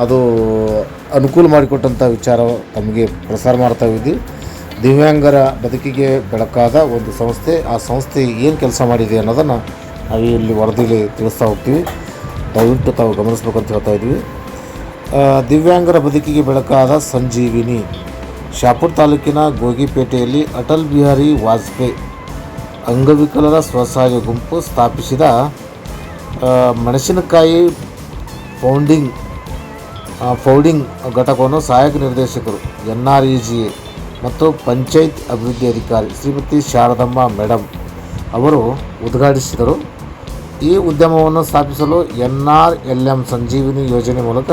ಅದು ಅನುಕೂಲ ಮಾಡಿಕೊಟ್ಟಂಥ ವಿಚಾರ ತಮಗೆ ಪ್ರಸಾರ ಮಾಡ್ತಾ ಇದ್ದೀವಿ. ದಿವ್ಯಾಂಗರ ಬದುಕಿಗೆ ಬೆಳಕಾದ ಒಂದು ಸಂಸ್ಥೆ, ಆ ಸಂಸ್ಥೆ ಏನು ಕೆಲಸ ಮಾಡಿದೆ ಅನ್ನೋದನ್ನು ನಾವು ಇಲ್ಲಿ ವರದಿಲಿ ತಿಳಿಸ್ತಾ ಹೋಗ್ತೀವಿ. ದಯವಿಟ್ಟು ತಾವು ಗಮನಿಸ್ಬೇಕಂತ ಹೇಳ್ತಾ ಇದ್ವಿ ದಿವ್ಯಾಂಗರ ಬದುಕಿಗೆ ಬೆಳಕಾದ ಸಂಜೀವಿನಿ, ಶಾಪುರ್ ತಾಲೂಕಿನ ಗೋಗಿಪೇಟೆಯಲ್ಲಿ ಅಟಲ್ ಬಿಹಾರಿ ವಾಜಪೇಯಿ ಅಂಗವಿಕಲರ ಸ್ವಸಹಾಯ ಗುಂಪು ಸ್ಥಾಪಿಸಿದ ಮೆಣಸಿನಕಾಯಿ ಫೌಂಡಿಂಗ್ ಆ, ಫೌಂಡಿಂಗ್ ಘಟಕವನ್ನು ಸಹಾಯಕ ನಿರ್ದೇಶಕರು ಎನ್ ಆರ್ ಇ ಜಿ ಮತ್ತು ಪಂಚಾಯತ್ ಅಭಿವೃದ್ಧಿ ಅಧಿಕಾರಿ ಶ್ರೀಮತಿ ಶಾರದಮ್ಮ ಮೇಡಮ್ ಅವರು ಉದ್ಘಾಟಿಸಿದರು. ಈ ಉದ್ಯಮವನ್ನು ಸ್ಥಾಪಿಸಲು N R L M Sanjeevini ಯೋಜನೆ ಮೂಲಕ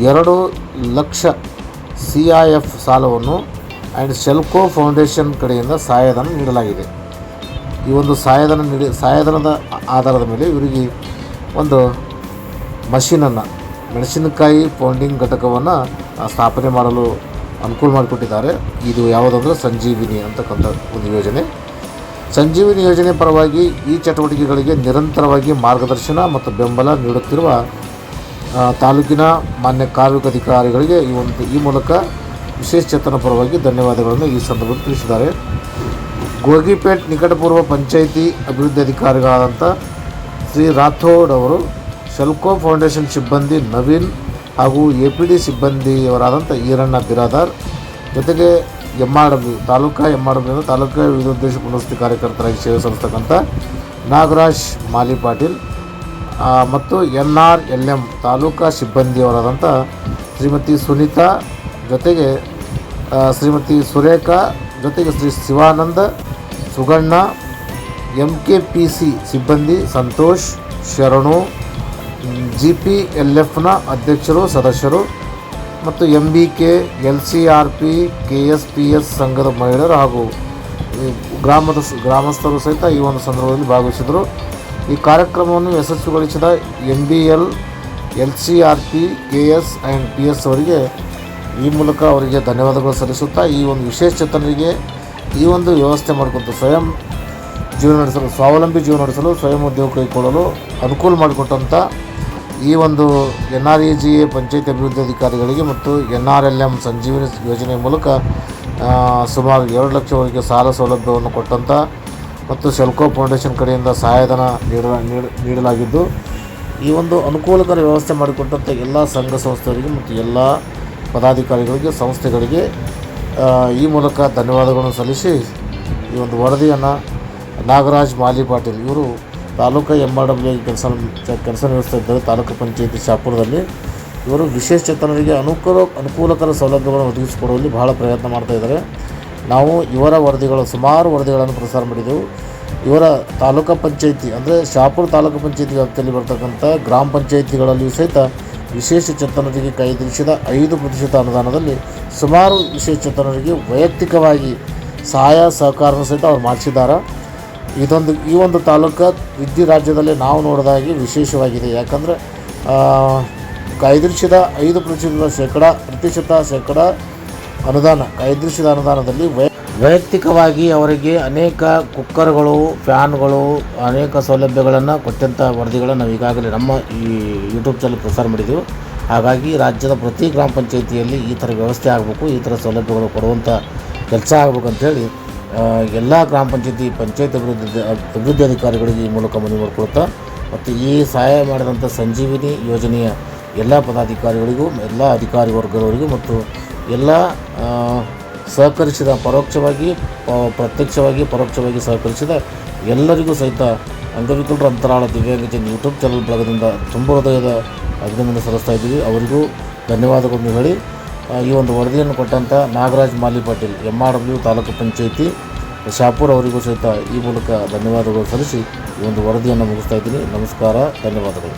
ಎರಡು ಲಕ್ಷ ಸಿ ಐ ಎಫ್ ಸಾಲವನ್ನು ಆ್ಯಂಡ್ ಶೆಲ್ಕೋ ಫೌಂಡೇಶನ್ ಕಡೆಯಿಂದ ಸಹಾಯಧನ ನೀಡಲಾಗಿದೆ. ಈ ಒಂದು ಸಹಾಯಧನ ನೀಡಿ ಸಹಾಯಧನದ ಆಧಾರದ ಮೇಲೆ ಇವರಿಗೆ ಒಂದು ಮಷೀನನ್ನು ಮೆಣಸಿನಕಾಯಿ ಪೌಂಡಿಂಗ್ ಘಟಕವನ್ನು ಸ್ಥಾಪನೆ ಮಾಡಲು ಅನುಕೂಲ ಮಾಡಿಕೊಟ್ಟಿದ್ದಾರೆ. ಇದು ಯಾವುದಂದ್ರೆ ಸಂಜೀವಿನಿ ಅಂತಕ್ಕಂಥ ಒಂದು ಯೋಜನೆ. ಸಂಜೀವಿನಿ ಯೋಜನೆ ಪರವಾಗಿ ಈ ಚಟುವಟಿಕೆಗಳಿಗೆ ನಿರಂತರವಾಗಿ ಮಾರ್ಗದರ್ಶನ ಮತ್ತು ಬೆಂಬಲ ನೀಡುತ್ತಿರುವ ತಾಲೂಕಿನ ಮಾನ್ಯ ಕಾರ್ಮಿಕ ಅಧಿಕಾರಿಗಳಿಗೆ ಈ ಒಂದು, ಈ ಮೂಲಕ ವಿಶೇಷ ಚೇತನ ಪರವಾಗಿ ಧನ್ಯವಾದಗಳನ್ನು ಈ ಸಂದರ್ಭದಲ್ಲಿ ತಿಳಿಸಿದ್ದಾರೆ. ಗೋಗಿಪೇಟ್ ನಿಕಟಪೂರ್ವ ಪಂಚಾಯಿತಿ ಅಭಿವೃದ್ಧಿ ಅಧಿಕಾರಿಗಳಾದಂಥ ಶ್ರೀ ರಾಥೋಡ್ ಅವರು ಶೆಲ್ಕೋ ಫೌಂಡೇಶನ್ ಸಿಬ್ಬಂದಿ ನವೀನ್ ಹಾಗೂ ಎ ಪಿ ಡಿ ಸಿಬ್ಬಂದಿಯವರಾದಂಥ ಈರಣ್ಣ ಬಿರಾದಾರ್. ಜೊತೆಗೆ M R W taluka M R W taluka ವಿವಿಧೋದ್ದೇಶ ಪುನರ್ವಸತಿ ಕಾರ್ಯಕರ್ತರಾಗಿ ಸೇವೆ ಸಲ್ಲಿಸ್ತಕ್ಕಂಥ ನಾಗರಾಜ್ ಮಾಲಿ ಪಾಟೀಲ್ ಮತ್ತು N R L M taluka ಸಿಬ್ಬಂದಿಯವರಾದಂಥ Shrimati Sunita, ಜೊತೆಗೆ ಶ್ರೀಮತಿ ಸುರೇಖಾ, ಜೊತೆಗೆ Shri Shivananda, Suganna, M K P C ಸಿಬ್ಬಂದಿ ಸಂತೋಷ್, ಶರಣು ಜಿ ಪಿ ಎಲ್ ಎಫ್ನ ಅಧ್ಯಕ್ಷರು, ಸದಸ್ಯರು ಮತ್ತು M B K L C R P K S P S ಸಂಘದ ಮಹಿಳೆಯರು ಹಾಗೂ ಗ್ರಾಮದ ಗ್ರಾಮಸ್ಥರು ಸಹಿತ ಈ ಒಂದು ಸಂದರ್ಭದಲ್ಲಿ ಭಾಗವಹಿಸಿದರು. ಈ ಕಾರ್ಯಕ್ರಮವನ್ನು ಯಶಸ್ವಿಗೊಳಿಸಿದ N B L L C R P K S and P S ಅವರಿಗೆ ಈ ಮೂಲಕ ಅವರಿಗೆ ಧನ್ಯವಾದಗಳು ಸಲ್ಲಿಸುತ್ತಾ ಈ ಒಂದು ವಿಶೇಷ ಚೇತನರಿಗೆ ಈ ಒಂದು ವ್ಯವಸ್ಥೆ ಮಾಡಿಕೊಟ್ಟು ಸ್ವಯಂ ಜೀವನ ನಡೆಸಲು, ಸ್ವಾವಲಂಬಿ ಜೀವನ ನಡೆಸಲು, ಸ್ವಯಂ ಉದ್ಯೋಗ ಕೈಗೊಳ್ಳಲು ಅನುಕೂಲ ಮಾಡಿಕೊಟ್ಟಂಥ ಈ ಒಂದು N R E G A panchayat ಅಭಿವೃದ್ಧಿ ಅಧಿಕಾರಿಗಳಿಗೆ ಮತ್ತು N R L M Sanjeevini ಯೋಜನೆ ಮೂಲಕ ಸುಮಾರು ಎರಡು ಲಕ್ಷವರೆಗೆ ಸಾಲ ಸೌಲಭ್ಯವನ್ನು ಕೊಟ್ಟಂಥ ಮತ್ತು ಸೆಲ್ಕೋ ಫೌಂಡೇಶನ್ ಕಡೆಯಿಂದ ಸಹಾಯಧನ ನೀಡ ನೀಡ- ನೀಡಲಾಗಿದ್ದು, ಈ ಒಂದು ಅನುಕೂಲಕರ ವ್ಯವಸ್ಥೆ ಮಾಡಿಕೊಟ್ಟಂಥ ಎಲ್ಲ ಸಂಘ ಸಂಸ್ಥೆಗಳಿಗೆ ಮತ್ತು ಎಲ್ಲ ಪದಾಧಿಕಾರಿಗಳಿಗೆ, ಸಂಸ್ಥೆಗಳಿಗೆ ಈ ಮೂಲಕ ಧನ್ಯವಾದಗಳನ್ನು ಸಲ್ಲಿಸಿ ಈ ಒಂದು ವರದಿಯನ್ನು ನಾಗರಾಜ್ ಮಾಲಿ ಪಾಟೀಲ್ ಇವರು ತಾಲೂಕು ಎಂ ಆರ್ ಡಬ್ಲ್ಯೂ ಕೆಲಸ ಕೆಲಸ ನಿರ್ವಹಿಸ್ತಾ ಇದ್ದಾರೆ. ತಾಲೂಕು ಪಂಚಾಯತಿ ಶಾಪುರದಲ್ಲಿ. ಇವರು ವಿಶೇಷ ಚೇತನರಿಗೆ ಅನುಕೂಲ ಅನುಕೂಲಕರ ಸೌಲಭ್ಯಗಳನ್ನು ಒದಗಿಸಿಕೊಡುವಲ್ಲಿ ಬಹಳ ಪ್ರಯತ್ನ ಮಾಡ್ತಾ ಇದ್ದಾರೆ. ನಾವು ಇವರ ವರದಿಗಳು ಸುಮಾರು ವರದಿಗಳನ್ನು ಪ್ರಸಾರ ಮಾಡಿದೆವು. ಇವರ ತಾಲೂಕು ಪಂಚಾಯಿತಿ ಅಂದರೆ ಶಾಪುರ ತಾಲೂಕು ಪಂಚಾಯಿತಿ ವ್ಯಾಪ್ತಿಯಲ್ಲಿ ಬರ್ತಕ್ಕಂಥ ಗ್ರಾಮ ಪಂಚಾಯಿತಿಗಳಲ್ಲಿಯೂ ಸಹಿತ ವಿಶೇಷ ಚೇತನರಿಗೆ ಕೈದಿರಿಸಿದ ಐದು ಪ್ರತಿಶತ ಅನುದಾನದಲ್ಲಿ ಸುಮಾರು ವಿಶೇಷ ಚೇತನರಿಗೆ ವೈಯಕ್ತಿಕವಾಗಿ ಸಹಾಯ ಸಹಕಾರನ ಸಹಿತ ಅವರು ಮಾಡಿಸಿದ್ದಾರೆ. ಇದೊಂದು, ಈ ಒಂದು ತಾಲೂಕು ವಿದ್ಯು ರಾಜ್ಯದಲ್ಲಿ ನಾವು ನೋಡಿದಾಗೆ ವಿಶೇಷವಾಗಿದೆ. ಯಾಕಂದರೆ ಕಾಯ್ದಿರಿಸಿದ ಐದು ಪ್ರತಿಶತ ಶೇಕಡ ಪ್ರತಿಶತ ಶೇಕಡ ಅನುದಾನ ಕಾಯ್ದಿರಿಸಿದ ಅನುದಾನದಲ್ಲಿ ವೈ, ವೈಯಕ್ತಿಕವಾಗಿ ಅವರಿಗೆ ಅನೇಕ ಕುಕ್ಕರ್ಗಳು, ಫ್ಯಾನ್ಗಳು, ಅನೇಕ ಸೌಲಭ್ಯಗಳನ್ನು ಕೊಟ್ಟಂಥ ವರದಿಗಳನ್ನು ನಾವು ಈಗಾಗಲೇ ನಮ್ಮ ಈ ಯೂಟ್ಯೂಬ್ ಚಾನಲ್ ಪ್ರಸಾರ ಮಾಡಿದ್ದೆವು ಹಾಗಾಗಿ ರಾಜ್ಯದ ಪ್ರತಿ ಗ್ರಾಮ ಪಂಚಾಯಿತಿಯಲ್ಲಿ ಈ ಥರ ವ್ಯವಸ್ಥೆ ಆಗಬೇಕು, ಈ ಥರ ಸೌಲಭ್ಯಗಳು ಕೊಡುವಂಥ ಕೆಲಸ ಆಗಬೇಕಂತೇಳಿ ಎಲ್ಲ ಗ್ರಾಮ ಪಂಚಾಯತಿ ಪಂಚಾಯತ್ ಅಭಿವೃದ್ಧಿ ಅಭಿವೃದ್ಧಿ ಅಧಿಕಾರಿಗಳಿಗೆ ಈ ಮೂಲಕ ಮನವಿ ಮಾಡಿಕೊಳ್ತಾ, ಮತ್ತು ಈ ಸಹಾಯ ಮಾಡಿದಂಥ ಸಂಜೀವಿನಿ ಯೋಜನೆಯ ಎಲ್ಲ ಪದಾಧಿಕಾರಿಗಳಿಗೂ, ಎಲ್ಲ ಅಧಿಕಾರಿ ವರ್ಗದವರಿಗೂ ಮತ್ತು ಎಲ್ಲ ಸಹಕರಿಸಿದ ಪರೋಕ್ಷವಾಗಿ ಪ್ರತ್ಯಕ್ಷವಾಗಿ, ಪರೋಕ್ಷವಾಗಿ ಸಹಕರಿಸಿದ ಎಲ್ಲರಿಗೂ ಸಹಿತ ಅಂಗವಿಕಲರ ಅಂತರಾಳ ದಿವ್ಯಾಂಗಜನ್ ಯೂಟ್ಯೂಬ್ ಚಾನಲ್ ಬಳಗದಿಂದ ತುಂಬ ಹೃದಯದ ಅಭಿನಂದನೆ ಸಲ್ಲಿಸ್ತಾ ಇದ್ದೀವಿ. ಅವರಿಗೂ ಧನ್ಯವಾದಗಳನ್ನು ಹೇಳಿ. ಈ ಒಂದು ವರದಿಯನ್ನು ಕೊಟ್ಟಂಥ Nagaraj Mali Patil M R W taluk panchayat, Shapur ಅವರಿಗೂ ಸಹಿತ ಈ ಮೂಲಕ ಧನ್ಯವಾದಗಳು ಸಲ್ಲಿಸಿ ಈ ಒಂದು ವರದಿಯನ್ನು ಮುಗಿಸ್ತಾ ಇದ್ದೀನಿ. ನಮಸ್ಕಾರ, ಧನ್ಯವಾದಗಳು.